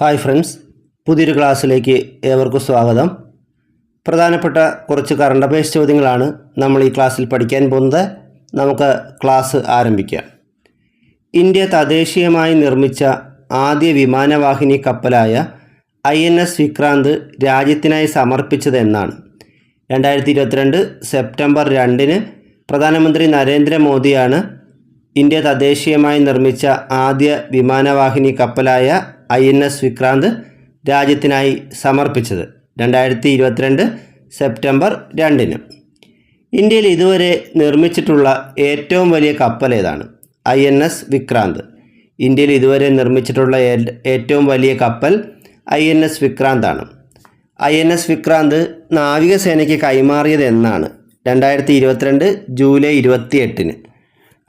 Hi friends പുതിയൊരു ക്ലാസ്സിലേക്ക് ഏവർക്കും സ്വാഗതം. പ്രധാനപ്പെട്ട കുറച്ച് കറണ്ട് അഫയേഴ്സ് ചോദ്യങ്ങളാണ് നമ്മൾ ഈ ക്ലാസ്സിൽ പഠിക്കാൻ പോകുന്നത്. നമുക്ക് ക്ലാസ് ആരംഭിക്കാം. ഇന്ത്യ തദ്ദേശീയമായി നിർമ്മിച്ച ആദ്യ വിമാനവാഹിനി കപ്പലായ ഐ എൻ എസ് വിക്രാന്ത് രാജ്യത്തിനായി സമർപ്പിച്ചത് എന്നാണ്. രണ്ടായിരത്തി ഇരുപത്തിരണ്ട് സെപ്റ്റംബർ രണ്ടിന് പ്രധാനമന്ത്രി നരേന്ദ്രമോദിയാണ് ഇന്ത്യ തദ്ദേശീയമായി നിർമ്മിച്ച ആദ്യ വിമാനവാഹിനി കപ്പലായ ഐ എൻ എസ് വിക്രാന്ത് രാജ്യത്തിനായി സമർപ്പിച്ചത് രണ്ടായിരത്തി ഇരുപത്തിരണ്ട് സെപ്റ്റംബർ രണ്ടിന്. ഇന്ത്യയിൽ ഇതുവരെ നിർമ്മിച്ചിട്ടുള്ള ഏറ്റവും വലിയ കപ്പൽ ഏതാണ്? I N S Vikrant. ഇന്ത്യയിൽ ഇതുവരെ നിർമ്മിച്ചിട്ടുള്ള ഏറ്റവും വലിയ കപ്പൽ ഐ എൻ എസ് വിക്രാന്താണ്. ഐ എൻ എസ് വിക്രാന്ത് നാവികസേനയ്ക്ക് കൈമാറിയത് എന്നാണ് രണ്ടായിരത്തി ഇരുപത്തിരണ്ട് ജൂലൈ ഇരുപത്തിയെട്ടിന്.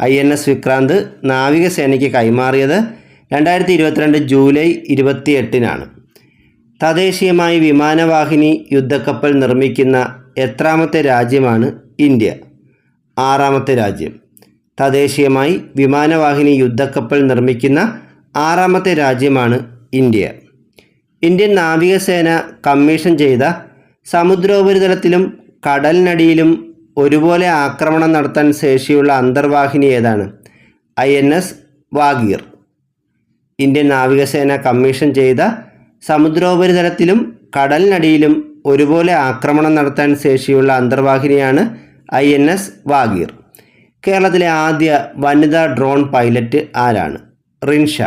ഐ എൻ എസ് വിക്രാന്ത് നാവികസേനയ്ക്ക് കൈമാറിയത് രണ്ടായിരത്തി ഇരുപത്തിരണ്ട് ജൂലൈ ഇരുപത്തി എട്ടിനാണ് തദ്ദേശീയമായി വിമാനവാഹിനി യുദ്ധക്കപ്പൽ നിർമ്മിക്കുന്ന എത്രാമത്തെ രാജ്യമാണ് ഇന്ത്യ. ആറാമത്തെ രാജ്യം. തദ്ദേശീയമായി വിമാനവാഹിനി യുദ്ധക്കപ്പൽ നിർമ്മിക്കുന്ന ആറാമത്തെ രാജ്യമാണ് ഇന്ത്യ. ഇന്ത്യൻ നാവികസേന കമ്മീഷൻ ചെയ്ത സമുദ്രോപരിതലത്തിലും കടലിനടിയിലും ഒരുപോലെ ആക്രമണം നടത്താൻ ശേഷിയുള്ള അന്തർവാഹിനി ഏതാണ്? I N S Vagir. Indian നാവികസേന കമ്മീഷൻ ചെയ്ത സമുദ്രോപരിതലത്തിലും കടലിനടിയിലും ഒരുപോലെ ആക്രമണം നടത്താൻ ശേഷിയുള്ള അന്തർവാഹിനിയാണ് ഐ എൻ എസ് വാഗീർ. കേരളത്തിലെ ആദ്യ വനിതാ ഡ്രോൺ പൈലറ്റ് ആരാണ്? റിൻഷ.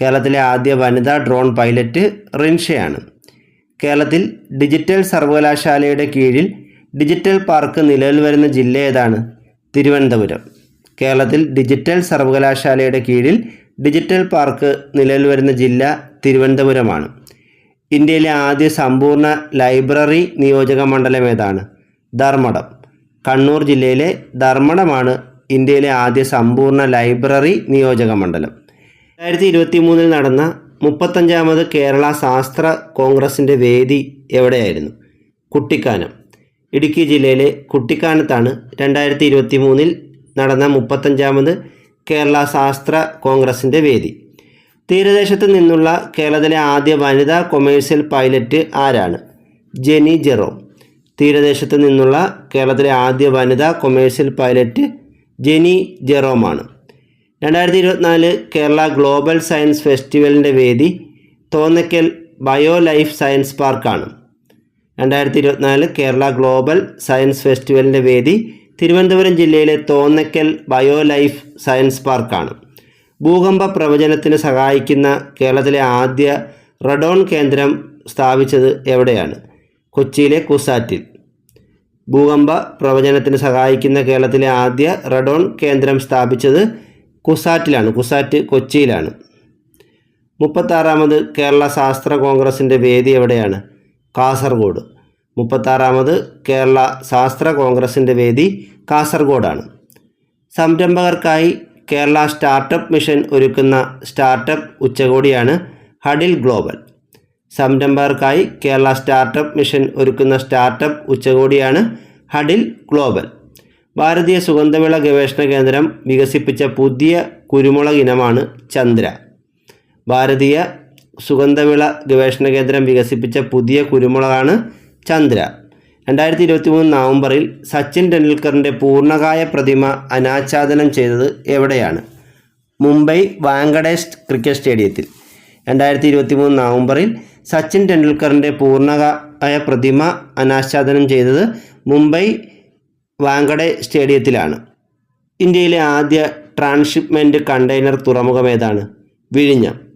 കേരളത്തിലെ ആദ്യ വനിതാ ഡ്രോൺ പൈലറ്റ് റിൻഷയാണ്. കേരളത്തിൽ ഡിജിറ്റൽ സർവകലാശാലയുടെ കീഴിൽ ഡിജിറ്റൽ പാർക്ക് നിലവിൽ വരുന്ന ജില്ല ഏതാണ്? തിരുവനന്തപുരം. കേരളത്തിൽ ഡിജിറ്റൽ സർവകലാശാലയുടെ കീഴിൽ ഡിജിറ്റൽ പാർക്ക് നിലവിൽ വരുന്ന ജില്ല തിരുവനന്തപുരമാണ്. ഇന്ത്യയിലെ ആദ്യ സമ്പൂർണ ലൈബ്രറി നിയോജക മണ്ഡലം ഏതാണ്? ധർമ്മടം. കണ്ണൂർ ജില്ലയിലെ ധർമ്മടമാണ് ഇന്ത്യയിലെ ആദ്യ സമ്പൂർണ ലൈബ്രറി നിയോജക മണ്ഡലം. രണ്ടായിരത്തി ഇരുപത്തി മൂന്നിൽ നടന്ന മുപ്പത്തഞ്ചാമത് കേരള ശാസ്ത്ര കോൺഗ്രസിന്റെ വേദി എവിടെയായിരുന്നു? കുട്ടിക്കാനം. ഇടുക്കി ജില്ലയിലെ കുട്ടിക്കാനത്താണ് രണ്ടായിരത്തി ഇരുപത്തി മൂന്നിൽ നടന്ന മുപ്പത്തഞ്ചാമത് കേരള ശാസ്ത്ര കോൺഗ്രസിന്റെ വേദി. തീരദേശത്ത് നിന്നുള്ള കേരളത്തിലെ ആദ്യ വനിതാ കൊമേഴ്സ്യൽ പൈലറ്റ് ആരാണ്? ജെനി ജെറോം. തീരദേശത്ത് നിന്നുള്ള കേരളത്തിലെ ആദ്യ വനിതാ കൊമേഴ്സ്യൽ പൈലറ്റ് ജെനി ജെറോമാണ്. രണ്ടായിരത്തി ഇരുപത്തിനാല് കേരള ഗ്ലോബൽ സയൻസ് ഫെസ്റ്റിവലിന്റെ വേദി തോന്നയ്ക്കൽ ബയോ ലൈഫ് സയൻസ് പാർക്കാണ്. രണ്ടായിരത്തി ഇരുപത്തിനാല് കേരള ഗ്ലോബൽ സയൻസ് ഫെസ്റ്റിവലിന്റെ വേദി തിരുവനന്തപുരം ജില്ലയിലെ തോന്നക്കൽ ബയോ ലൈഫ് സയൻസ് പാർക്കാണ്. ഭൂകമ്പ പ്രവചനത്തിന് സഹായിക്കുന്ന കേരളത്തിലെ ആദ്യ റഡോൺ കേന്ദ്രം സ്ഥാപിച്ചത് എവിടെയാണ്? കൊച്ചിയിലെ കുസാറ്റിൽ. ഭൂകമ്പ പ്രവചനത്തിന് സഹായിക്കുന്ന കേരളത്തിലെ ആദ്യ റഡോൺ കേന്ദ്രം സ്ഥാപിച്ചത് കുസാറ്റിലാണ്. കുസാറ്റ് കൊച്ചിയിലാണ്. മുപ്പത്താറാമത് കേരള ശാസ്ത്ര കോൺഗ്രസിന്റെ വേദി എവിടെയാണ്? കാസർഗോഡ്. മുപ്പത്താറാമത് കേരള ശാസ്ത്ര കോൺഗ്രസിന്റെ വേദി കാസർഗോഡാണ്. സംരംഭകർക്കായി കേരള സ്റ്റാർട്ടപ്പ് മിഷൻ ഒരുക്കുന്ന സ്റ്റാർട്ടപ്പ് ഉച്ചകോടിയാണ് ഹഡിൽ ഗ്ലോബൽ. സംരംഭകർക്കായി കേരള സ്റ്റാർട്ടപ്പ് മിഷൻ ഒരുക്കുന്ന സ്റ്റാർട്ടപ്പ് ഉച്ചകോടിയാണ് ഹഡിൽ ഗ്ലോബൽ. ഭാരതീയ സുഗന്ധവിള ഗവേഷണ കേന്ദ്രം വികസിപ്പിച്ച പുതിയ കുരുമുളക് ഇനമാണ് ചന്ദ്ര. ഭാരതീയ സുഗന്ധവിള ഗവേഷണ കേന്ദ്രം വികസിപ്പിച്ച പുതിയ കുരുമുളകാണ് ചന്ദ്ര. രണ്ടായിരത്തി ഇരുപത്തി മൂന്ന് നവംബറിൽ സച്ചിൻ ടെണ്ടുൽക്കറിന്റെ പൂർണകായ പ്രതിമ അനാച്ഛാദനം ചെയ്തത് എവിടെയാണ്? മുംബൈ വാങ്കഡേഷ് ക്രിക്കറ്റ് സ്റ്റേഡിയത്തിൽ. രണ്ടായിരത്തി ഇരുപത്തി മൂന്ന് നവംബറിൽ സച്ചിൻ ടെണ്ടുൽക്കറിന്റെ പൂർണകായ പ്രതിമ അനാച്ഛാദനം ചെയ്തത് മുംബൈ വാങ്കഡെ സ്റ്റേഡിയത്തിലാണ്. ഇന്ത്യയിലെ ആദ്യ ട്രാൻസ്ഷിപ്മെന്റ് കണ്ടെയ്നർ തുറമുഖം ഏതാണ്? വിഴിഞ്ഞം.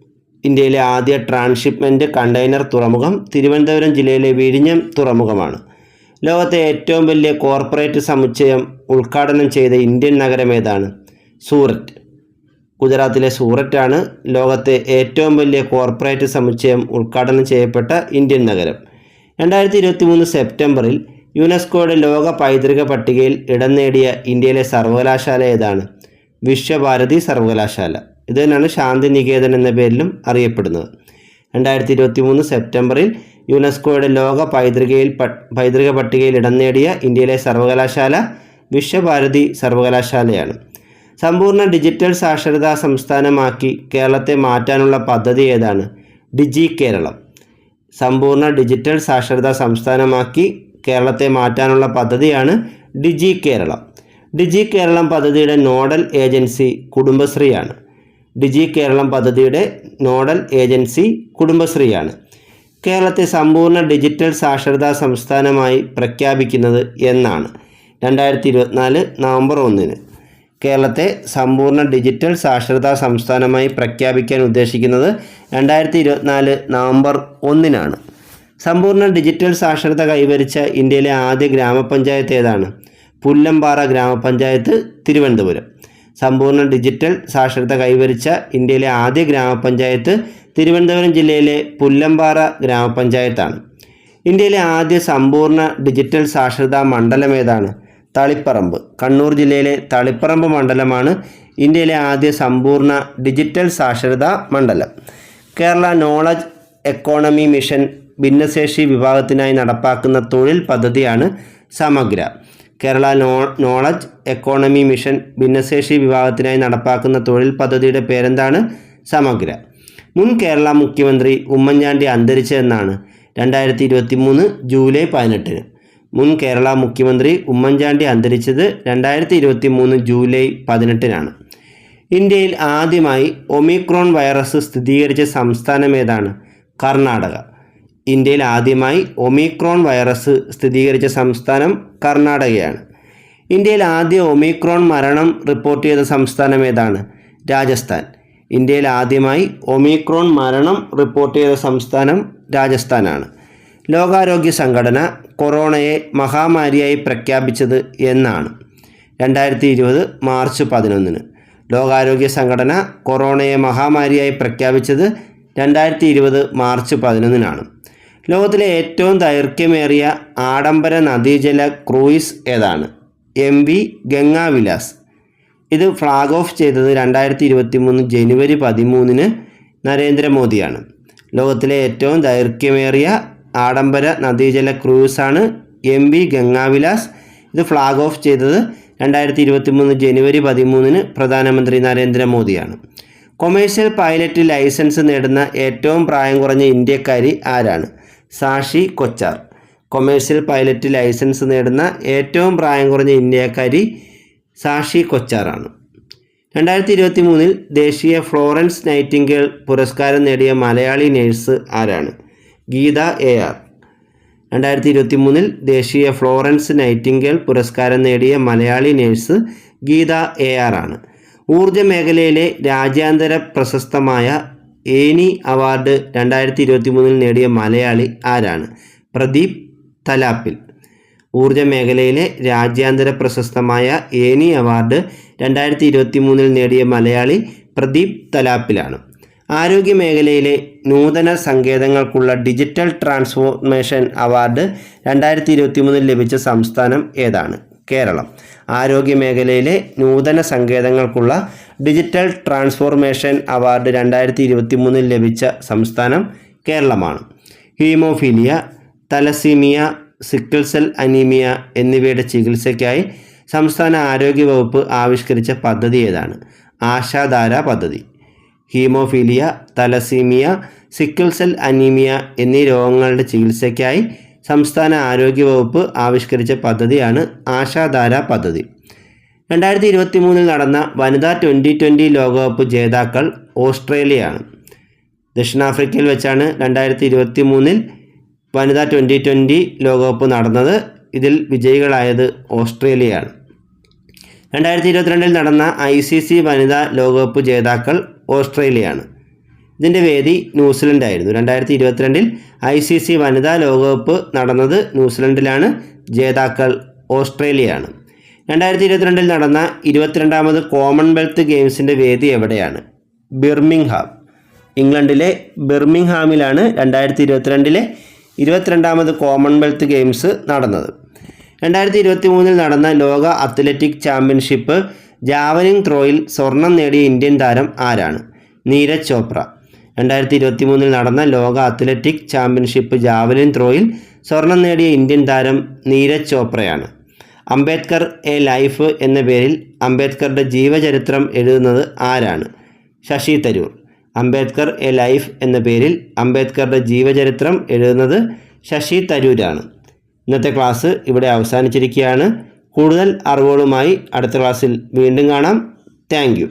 ഇന്ത്യയിലെ ആദ്യ ട്രാൻസ്ഷിപ്മെന്റ് കണ്ടെയ്നർ തുറമുഖം തിരുവനന്തപുരം ജില്ലയിലെ വിഴിഞ്ഞം തുറമുഖമാണ്. ലോകത്തെ ഏറ്റവും വലിയ കോർപ്പറേറ്റ് സമുച്ചയം ഉദ്ഘാടനം ചെയ്ത ഇന്ത്യൻ നഗരം ഏതാണ്? സൂററ്റ്. ഗുജറാത്തിലെ സൂററ്റാണ് ലോകത്തെ ഏറ്റവും വലിയ കോർപ്പറേറ്റ് സമുച്ചയം ഉദ്ഘാടനം ചെയ്യപ്പെട്ട ഇന്ത്യൻ നഗരം. രണ്ടായിരത്തി ഇരുപത്തി മൂന്ന് സെപ്റ്റംബറിൽ യുനെസ്കോയുടെ ലോക പൈതൃക പട്ടികയിൽ ഇടം നേടിയ ഇന്ത്യയിലെ സർവകലാശാല ഏതാണ്? വിശ്വഭാരതി സർവകലാശാല. ഇത് തന്നെയാണ് ശാന്തിനികേതൻ എന്ന പേരിലും അറിയപ്പെടുന്നത്. രണ്ടായിരത്തി ഇരുപത്തി മൂന്ന് സെപ്റ്റംബറിൽ യുനെസ്കോയുടെ ലോക പൈതൃകയിൽ പൈതൃക പട്ടികയിൽ ഇടം നേടിയ ഇന്ത്യയിലെ സർവകലാശാല വിശ്വഭാരതി സർവകലാശാലയാണ്. സമ്പൂർണ ഡിജിറ്റൽ സാക്ഷരതാ സംസ്ഥാനമാക്കി കേരളത്തെ മാറ്റാനുള്ള പദ്ധതി ഏതാണ്? ഡിജി കേരളം. സമ്പൂർണ ഡിജിറ്റൽ സാക്ഷരതാ സംസ്ഥാനമാക്കി കേരളത്തെ മാറ്റാനുള്ള പദ്ധതിയാണ് ഡിജി കേരളം. ഡിജി കേരളം പദ്ധതിയുടെ നോഡൽ ഏജൻസി കുടുംബശ്രീയാണ്. ഡിജി കേരളം പദ്ധതിയുടെ നോഡൽ ഏജൻസി കുടുംബശ്രീയാണ്. കേരളത്തെ സമ്പൂർണ ഡിജിറ്റൽ സാക്ഷരതാ സംസ്ഥാനമായി പ്രഖ്യാപിക്കുന്നത് എന്നാണ് രണ്ടായിരത്തി ഇരുപത്തിനാല് നവംബർ ഒന്നിന്. കേരളത്തെ സമ്പൂർണ ഡിജിറ്റൽ സാക്ഷരതാ സംസ്ഥാനമായി പ്രഖ്യാപിക്കാൻ ഉദ്ദേശിക്കുന്നത് രണ്ടായിരത്തി ഇരുപത്തിനാല് നവംബർ ഒന്നിനാണ്. സമ്പൂർണ ഡിജിറ്റൽ സാക്ഷരത കൈവരിച്ച ഇന്ത്യയിലെ ആദ്യ ഗ്രാമപഞ്ചായത്ത് ഏതാണ്? പുല്ലമ്പാറ ഗ്രാമപഞ്ചായത്ത് തിരുവനന്തപുരം. സമ്പൂർണ ഡിജിറ്റൽ സാക്ഷരത കൈവരിച്ച ഇന്ത്യയിലെ ആദ്യ ഗ്രാമപഞ്ചായത്ത് തിരുവനന്തപുരം ജില്ലയിലെ പുല്ലമ്പാറ ഗ്രാമപഞ്ചായത്താണ്. ഇന്ത്യയിലെ ആദ്യ സമ്പൂർണ ഡിജിറ്റൽ സാക്ഷരതാ മണ്ഡലം ഏതാണ്? തളിപ്പറമ്പ്. കണ്ണൂർ ജില്ലയിലെ തളിപ്പറമ്പ് മണ്ഡലമാണ് ഇന്ത്യയിലെ ആദ്യ സമ്പൂർണ ഡിജിറ്റൽ സാക്ഷരതാ മണ്ഡലം. കേരള നോളജ് എക്കോണമി മിഷൻ ഭിന്നശേഷി വിഭാഗത്തിനായി നടപ്പാക്കുന്ന തൊഴിൽ പദ്ധതിയാണ് സമഗ്ര. കേരള നോളജ് എക്കോണമി മിഷൻ ഭിന്നശേഷി വിഭാഗത്തിനായി നടപ്പാക്കുന്ന തൊഴിൽ പദ്ധതിയുടെ പേരെന്താണ്? സമഗ്ര. മുൻ കേരള മുഖ്യമന്ത്രി ഉമ്മൻചാണ്ടി അന്തരിച്ചതെന്നാണ് രണ്ടായിരത്തി ഇരുപത്തി മൂന്ന് ജൂലൈ പതിനെട്ടിന്. മുൻ കേരള മുഖ്യമന്ത്രി ഉമ്മൻചാണ്ടി അന്തരിച്ചത് രണ്ടായിരത്തി ഇരുപത്തി മൂന്ന് ജൂലൈ പതിനെട്ടിനാണ്. ഇന്ത്യയിൽ ആദ്യമായി ഒമിക്രോൺ വൈറസ് സ്ഥിരീകരിച്ച സംസ്ഥാനം ഏതാണ്? കർണാടക. ഇന്ത്യയിൽ ആദ്യമായി ഒമിക്രോൺ വൈറസ് സ്ഥിരീകരിച്ച സംസ്ഥാനം കർണാടകയാണ്. ഇന്ത്യയിൽ ആദ്യ ഒമിക്രോൺ മരണം റിപ്പോർട്ട് ചെയ്ത സംസ്ഥാനം ഏതാണ്? രാജസ്ഥാൻ. ഇന്ത്യയിൽ ആദ്യമായി ഒമിക്രോൺ മരണം റിപ്പോർട്ട് ചെയ്ത സംസ്ഥാനം രാജസ്ഥാനാണ്. ലോകാരോഗ്യ സംഘടന കൊറോണയെ മഹാമാരിയായി പ്രഖ്യാപിച്ചത് എന്നാണ്. രണ്ടായിരത്തി ഇരുപത് മാർച്ച് പതിനൊന്നിന് ലോകാരോഗ്യ സംഘടന കൊറോണയെ മഹാമാരിയായി പ്രഖ്യാപിച്ചത് രണ്ടായിരത്തി ഇരുപത് മാർച്ച് പതിനൊന്നിനാണ്. ലോകത്തിലെ ഏറ്റവും ദൈർഘ്യമേറിയ ആഡംബര നദീജല ക്രൂയിസ് ഏതാണ്? M V Gangavilas. ഇത് ഫ്ലാഗ് ഓഫ് ചെയ്തത് രണ്ടായിരത്തി ഇരുപത്തി മൂന്ന് ജനുവരി പതിമൂന്നിന് നരേന്ദ്രമോദിയാണ്. ലോകത്തിലെ ഏറ്റവും ദൈർഘ്യമേറിയ ആഡംബര നദീജല ക്രൂയിസാണ് എം വി ഗംഗാവിലാസ്. ഇത് ഫ്ലാഗ് ഓഫ് ചെയ്തത് രണ്ടായിരത്തി ഇരുപത്തി മൂന്ന് ജനുവരി പതിമൂന്നിന് പ്രധാനമന്ത്രി നരേന്ദ്രമോദിയാണ്. കൊമേഴ്ഷ്യൽ പൈലറ്റ് ലൈസൻസ് നേടുന്ന ഏറ്റവും പ്രായം കുറഞ്ഞ ഇന്ത്യക്കാരി ആരാണ്? Sashi Kochhar. Commercial pilot licence നേടുന്ന ഏറ്റവും പ്രായം കുറഞ്ഞ ഇന്ത്യക്കാരി സാഷി കൊച്ചാറാണ്. രണ്ടായിരത്തി ഇരുപത്തി മൂന്നിൽ ദേശീയ ഫ്ലോറൻസ് നൈറ്റിംഗേൽ പുരസ്കാരം നേടിയ മലയാളി നേഴ്സ് ആരാണ്? Geetha A R. രണ്ടായിരത്തി ഇരുപത്തി മൂന്നിൽ ദേശീയ ഫ്ലോറൻസ് നൈറ്റിംഗേൽ പുരസ്കാരം നേടിയ Malayali nurse Geetha A R ആണ്. ഊർജ മേഖലയിലെ രാജ്യാന്തര പ്രശസ്തമായ ഏനി അവാർഡ് രണ്ടായിരത്തി ഇരുപത്തി മൂന്നിൽ നേടിയ മലയാളി ആരാണ്? പ്രദീപ് തലാപ്പിൽ. ഊർജ മേഖലയിലെ രാജ്യാന്തര പ്രശസ്തമായ ഏനി അവാർഡ് രണ്ടായിരത്തി ഇരുപത്തി മൂന്നിൽ നേടിയ മലയാളി പ്രദീപ് തലാപ്പിലാണ്. ആരോഗ്യ മേഖലയിലെ നൂതന സങ്കേതങ്ങൾക്കുള്ള ഡിജിറ്റൽ ട്രാൻസ്ഫോർമേഷൻ അവാർഡ് രണ്ടായിരത്തി ഇരുപത്തി മൂന്നിൽ ലഭിച്ച സംസ്ഥാനം ഏതാണ്? കേരളം. ആരോഗ്യ മേഖലയിലെ നൂതന സങ്കേതങ്ങൾക്കുള്ള ഡിജിറ്റൽ ട്രാൻസ്ഫോർമേഷൻ അവാർഡ് രണ്ടായിരത്തി ഇരുപത്തി മൂന്നിൽ ലഭിച്ച സംസ്ഥാനം കേരളമാണ്. Haemophilia thalassaemia sickle cell anaemia എന്നിവയുടെ ചികിത്സയ്ക്കായി സംസ്ഥാന ആരോഗ്യ വകുപ്പ് ആവിഷ്കരിച്ച പദ്ധതി ഏതാണ്? ആശാധാര പദ്ധതി. Haemophilia thalassaemia sickle cell anaemia എന്നീ രോഗങ്ങളുടെ ചികിത്സയ്ക്കായി സംസ്ഥാന ആരോഗ്യ വകുപ്പ് ആവിഷ്കരിച്ച പദ്ധതിയാണ് ആശാധാര പദ്ധതി. രണ്ടായിരത്തി ഇരുപത്തി മൂന്നിൽ നടന്ന വനിതാ ട്വന്റി ട്വന്റി ലോകകപ്പ് ജേതാക്കൾ ഓസ്ട്രേലിയയാണ്. ദക്ഷിണാഫ്രിക്കയിൽ വെച്ചാണ് രണ്ടായിരത്തി ഇരുപത്തി മൂന്നിൽ വനിതാ ട്വന്റി ട്വന്റി ലോകകപ്പ് നടന്നത്. ഇതിൽ വിജയികളായത് ഓസ്ട്രേലിയയാണ്. രണ്ടായിരത്തി ഇരുപത്തിരണ്ടിൽ നടന്ന ഐ സി സി വനിതാ ലോകകപ്പ് ജേതാക്കൾ ഓസ്ട്രേലിയയാണ്. ഇതിന്റെ വേദി ന്യൂസിലൻഡ് ആയിരുന്നു രണ്ടായിരത്തി ഇരുപത്തിരണ്ടിൽ ഐ സി സി വനിതാ ലോകകപ്പ് നടന്നത് ന്യൂസിലൻഡിലാണ്. ജേതാക്കൾ ഓസ്ട്രേലിയയാണ്. രണ്ടായിരത്തി ഇരുപത്തിരണ്ടിൽ നടന്ന ഇരുപത്തിരണ്ടാമത് കോമൺവെൽത്ത് ഗെയിംസിന്റെ വേദി എവിടെയാണ്? ബിർമിംഗ്ഹാം. ഇംഗ്ലണ്ടിലെ ബിർമിംഗ്ഹാമിലാണ് രണ്ടായിരത്തി ഇരുപത്തിരണ്ടിലെ ഇരുപത്തിരണ്ടാമത് കോമൺവെൽത്ത് ഗെയിംസ് നടന്നത്. രണ്ടായിരത്തി ഇരുപത്തി മൂന്നിൽ നടന്ന ലോക അത്ലറ്റിക് ചാമ്പ്യൻഷിപ്പ് ജാവലിംഗ് ത്രോയിൽ സ്വർണം നേടിയ ഇന്ത്യൻ താരം ആരാണ്? നീരജ് ചോപ്ര. രണ്ടായിരത്തി ഇരുപത്തി മൂന്നിൽ നടന്ന ലോക അത്ലറ്റിക് ചാമ്പ്യൻഷിപ്പ് ജാവലിൻ ത്രോയിൽ സ്വർണം നേടിയ ഇന്ത്യൻ താരം നീരജ് ചോപ്രയാണ്. അംബേദ്കർ എ ലൈഫ് എന്ന പേരിൽ അംബേദ്കറുടെ ജീവചരിത്രം എഴുതുന്നത് ആരാണ്? ശശി തരൂർ. അംബേദ്കർ എ ലൈഫ് എന്ന പേരിൽ അംബേദ്കറുടെ ജീവചരിത്രം എഴുതുന്നത് ശശി തരൂരാണ്. ഇന്നത്തെ ക്ലാസ് ഇവിടെ അവസാനിച്ചിരിക്കുകയാണ്. കൂടുതൽ അറിവുകളുമായി അടുത്ത ക്ലാസ്സിൽ വീണ്ടും കാണാം. താങ്ക്